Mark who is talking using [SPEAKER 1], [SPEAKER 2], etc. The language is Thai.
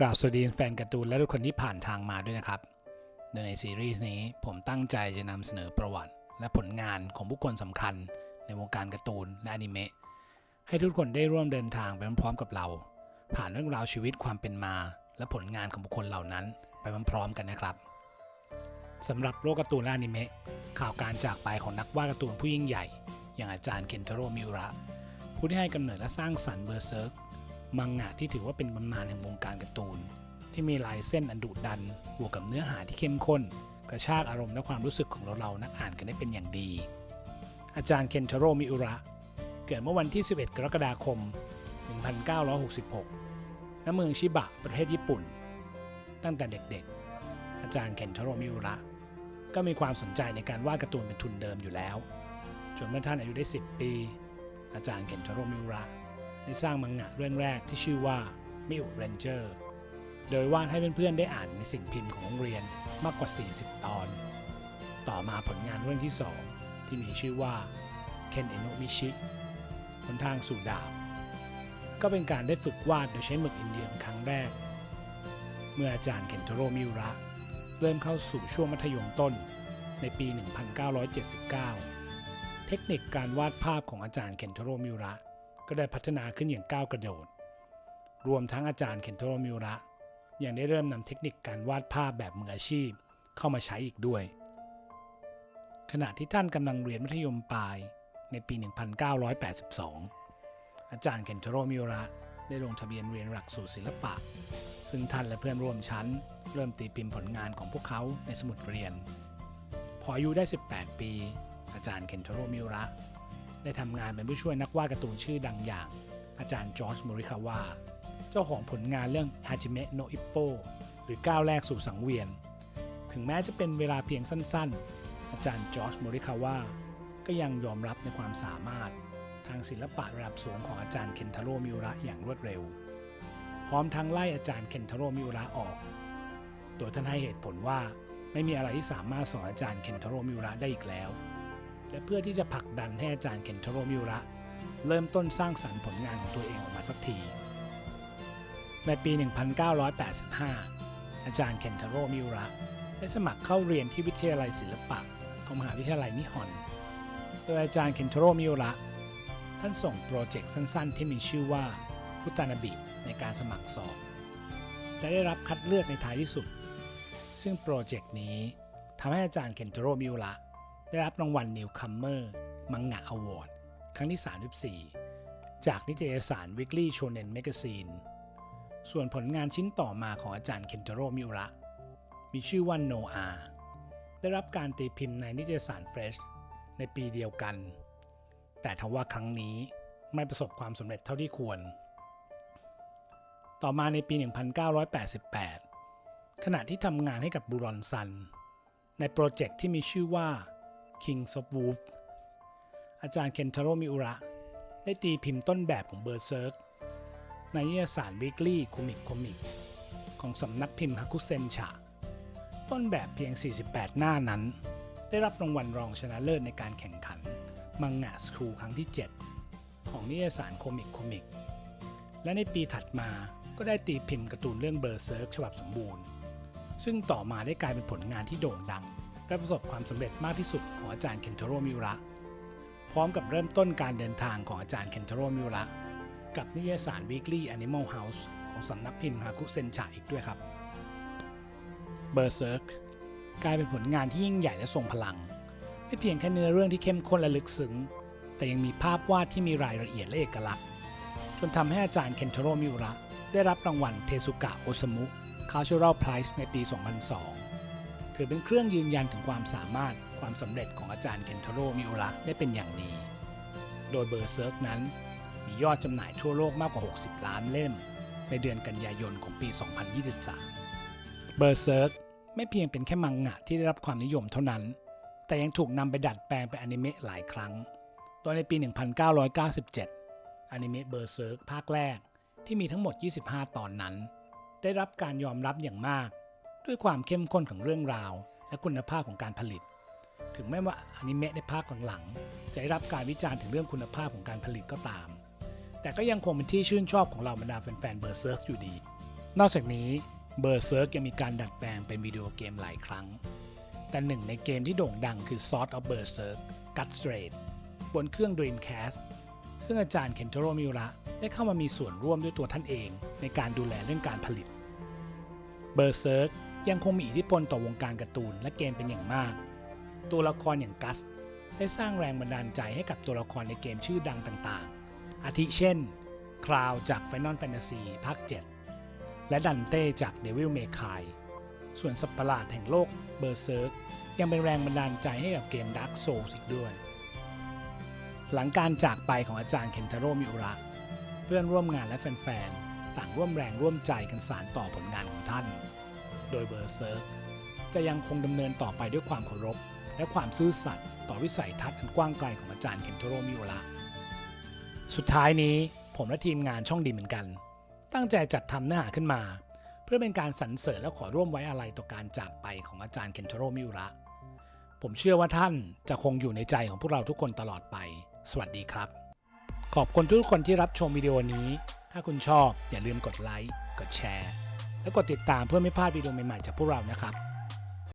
[SPEAKER 1] กราบสวัสดีแฟนการ์ตูนและทุกคนที่ผ่านทางมาด้วยนะครับ โดยในซีรีส์นี้ผมตั้งใจจะนำเสนอประวัติ และผลงานของบุคคลสำคัญ ในวงการการ์ตูนและอนิเมะให้ทุกคนได้ร่วมเดินทางไปพร้อมๆกับเรา ผ่านเรื่องราวชีวิตความเป็นมา และผลงานของบุคคลเหล่านั้น ไปพร้อมๆกันนะครับสำหรับโลกการ์ตูนและอนิเมะข่าวการจากไปของนักวาดการ์ตูนผู้ยิ่งใหญ่ อย่างอาจารย์เคนทโรมิอุระผู้ที่ให้กำเนิดและสร้างสรรค์เบอร์เซิร์ก มังงะที่ถือว่าเป็นตำนานแห่งวงการการ์ตูน ที่มีลายเส้นอันดุดัน บวกกับเนื้อหาที่เข้มข้น กระชากอารมณ์และความรู้สึกของเราเราๆนักอ่านกันได้เป็นอย่างดี อาจารย์เคนทาโร่มิอุระ เกิดเมื่อวันที่ 11 กรกฎาคม 1966 ณ เมืองชิบะ ประเทศญี่ปุ่น ตั้งแต่เด็กๆ อาจารย์เคนทาโร่มิอุระ ก็มีความสนใจในการวาดการ์ตูนเป็นทุนเดิมอยู่แล้ว จนเมื่อท่านอายุได้ 10 ปี อาจารย์เคนทาโร่มิอุระ ได้สร้างมังงะเรื่องแรกที่ชื่อว่ามิวเรนเจอร์โดยวาดให้เพื่อนๆได้อ่านในสิ่งพิมพ์ของโรงเรียนมากกว่า 40 ตอน ต่อมาผลงานเรื่องที่ 2 ที่มีชื่อว่าเคนเอโนมิชิหนทางสู่ดาว ก็เป็นการได้ฝึกวาดโดยใช้หมึกอินเดียนครั้งแรก เมื่ออาจารย์เคนโทโรมิระ เริ่มเข้าสู่ช่วงมัธยมต้นในปี 1979 เทคนิคการวาดภาพของอาจารย์เคนโทโรมิระ ก็ได้พัฒนาขึ้นอย่างก้าวกระโดด รวมทั้งอาจารย์เคนโทโรมิวระยังได้เริ่มนำเทคนิคการวาดภาพแบบมืออาชีพเข้ามาใช้อีกด้วย ขณะที่ท่านกำลังเรียนมัธยมปลายในปี 1982 อาจารย์เคนโทโรมิวระได้ลงทะเบียนเรียนหลักสูตรศิลปะ ซึ่งท่านและเพื่อนร่วมชั้น เริ่มตีพิมพ์ผลงานของพวกเขาในสมุดเรียน พออายุได้ 18 ปี อาจารย์เคนโทโรมิวระ ได้ทำงานเป็นผู้ช่วยนักวาดการ์ตูนชื่อดังอย่าง อาจารย์จอร์จโมริคาวะเจ้าของผลงานเรื่องฮาจิเมะโนอิปโปหรือก้าวแรกสู่สังเวียน ถึงแม้จะเป็นเวลาเพียงสั้นๆ อาจารย์จอร์จโมริคาวะก็ยังยอมรับในความสามารถทางศิลปะระดับสูงของอาจารย์เคนทาโรมิอุระอย่างรวดเร็ว พร้อมทั้งไล่อาจารย์เคนทาโรมิอุระออก โดยท่านให้เหตุผลว่าไม่มีอะไรที่สามารถสอนอาจารย์เคนทาโรมิอุระได้อีกแล้ว และเพื่อที่จะผลักดันให้อาจารย์เคนโทโรมิระเริ่มต้นสร้างสรรค์ผลงานของตัวเองออกมาสักที ในปี 1985 อาจารย์เคนโทโรมิระได้สมัครเข้าเรียนที่วิทยาลัยศิลปะของมหาวิทยาลัยนิฮอน โดยอาจารย์เคนโทโรมิระท่านส่งโปรเจกต์สั้นๆ ที่มีชื่อว่าฟุตานาบิในการสมัครสอบ และได้รับคัดเลือกในท้ายที่สุด ซึ่งโปรเจกต์นี้ทำให้อาจารย์เคนโทโรมิระ ได้รับรางวัล Newcomer มังงะอวอร์ดครั้งที่ 34 จากนิตยสาร Weekly Shonen Magazine ส่วนผลงานชิ้นต่อมาของอาจารย์เคนโทโรมิอุระ มีชื่อว่า No A ได้รับการตีพิมพ์ในนิตยสาร Fresh ในปีเดียวกัน แต่ทว่าครั้งนี้ไม่ประสบความสำเร็จเท่าที่ควร ต่อมาในปี 1988 ขณะที่ทำงานให้กับบูรอนซัน ในโปรเจกต์ที่มีชื่อว่า Kings of Wolf อาจารย์เคนทาโรมิอุระ ได้ตีพิมพ์ต้นแบบของเบอร์เซิร์กในนิตยสาร Weekly Comic Comic ของสำนักพิมพ์ฮาคุเซนชะ ต้นแบบเพียง 48 หน้านั้น ได้รับรางวัลรองชนะเลิศในการแข่งขันมังงะสคูครั้งที่ 7 ของนิยสารโคมิกโคมิก และในปีถัดมาก็ได้ตีพิมพ์การ์ตูนเรื่องเบอร์เซิร์กฉบับสมบูรณ์ ซึ่งต่อมาได้กลายเป็นผลงานที่โด่งดัง และประสบความสำเร็จมากที่สุดของอาจารย์เคนโทโรมิอุระ พร้อมกับเริ่มต้นการเดินทางของอาจารย์เคนโทโรมิอุระ กับนิยสาร Weekly Animal House ของสำนักพิมพ์ฮาคุเซนชาอีกด้วยครับ Berserk กลายเป็นผลงานที่ยิ่งใหญ่และทรงพลัง ไม่เพียงแค่เนื้อเรื่องที่เข้มข้นและลึกซึ้ง แต่ยังมีภาพวาดที่มีรายละเอียดและเอกลักษณ์ จนทำให้อาจารย์เคนโทโรมิอุระได้รับรางวัลเทสุกะโอซามุ Cultural Prize ในปี 2002 ถือเป็นเครื่องยืนยันถึงความสามารถความสำเร็จของอาจารย์เคนทาโรมิโอระได้เป็นอย่างดี โดยเบอร์เซิร์กนั้น มียอดจำหน่ายทั่วโลกมากกว่า 60 ล้านเล่ม ในเดือนกันยายนของปี 2023 เบอร์เซิร์กไม่เพียงเป็นแค่มังงะที่ได้รับความนิยมเท่านั้น แต่ยังถูกนำไปดัดแปลงเป็นอนิเมะหลายครั้ง โดยในปี 1997 อนิเมะเบอร์เซิร์กภาคแรกที่มีทั้งหมด 25 ตอนนั้น ได้รับการยอมรับอย่างมาก ด้วยความเข้มข้นของเรื่องราว และคุณภาพของการผลิต ถึงแม้ว่าอนิเมะในภาคหลังๆจะได้รับการวิจารณ์ถึงเรื่องคุณภาพของการผลิตก็ตาม แต่ก็ยังคงเป็นที่ชื่นชอบของเราบรรดาแฟนๆเบอร์เซิร์กอยู่ดี นอกจากนี้เบอร์เซิร์กยังมีการดัดแปลงเป็นวิดีโอเกมหลายครั้ง แต่หนึ่งในเกมที่โด่งดังคือ Sword of Berserk Gut Straight บนเครื่อง Dreamcast ซึ่งอาจารย์เคนโทโรมิระได้เข้ามามีส่วนร่วมด้วยตัวท่านเองในการดูแลเรื่องการผลิตเบอร์เซิร์ก ยังคงมีอิทธิพลต่อวงการการ์ตูนและเกมเป็นอย่างมาก ตัวละครอย่างกัสได้สร้างแรงบันดาลใจให้กับตัวละครในเกมชื่อดังต่างๆ อาทิเช่น คราวจาก Final Fantasy ภาค 7 และดันเต้จาก Devil May Cry ส่วนสัตว์ประหลาดแห่งโลกเบอร์เซิร์กยังเป็นแรงบันดาลใจให้กับเกม Dark Souls อีกด้วย หลังการจากไปของอาจารย์เคนทาโร่มิอุระ เพื่อนร่วมงานและแฟนๆ ต่างร่วมแรงร่วมใจกันสานต่อผลงานของท่าน โดยเบอร์เซิร์กจะยังคงดำเนินต่อไปด้วยความเคารพ และความซื่อสัตย์ต่อวิสัยทัศน์อันกว้างไกลของอาจารย์เคนโทโรมิโอระสุดท้ายนี้ผมและทีมงานช่องดีเหมือนกัน ตั้งใจจัดทำเนื้อหาขึ้นมา เพื่อเป็นการสรรเสริญและขอร่วมไว้อาลัยต่อการจากไปของอาจารย์เคนโทโรมิโอระผมเชื่อว่าท่านจะคงอยู่ในใจของพวกเราทุกคนตลอดไป สวัสดีครับ ขอบคุณทุกคนที่รับชมวิดีโอนี้ ถ้าคุณชอบอย่าลืมกดไลค์ กดแชร์ และกดติดตามเพื่อไม่พลาดวิดีโอใหม่ๆจากพวกเรานะครับ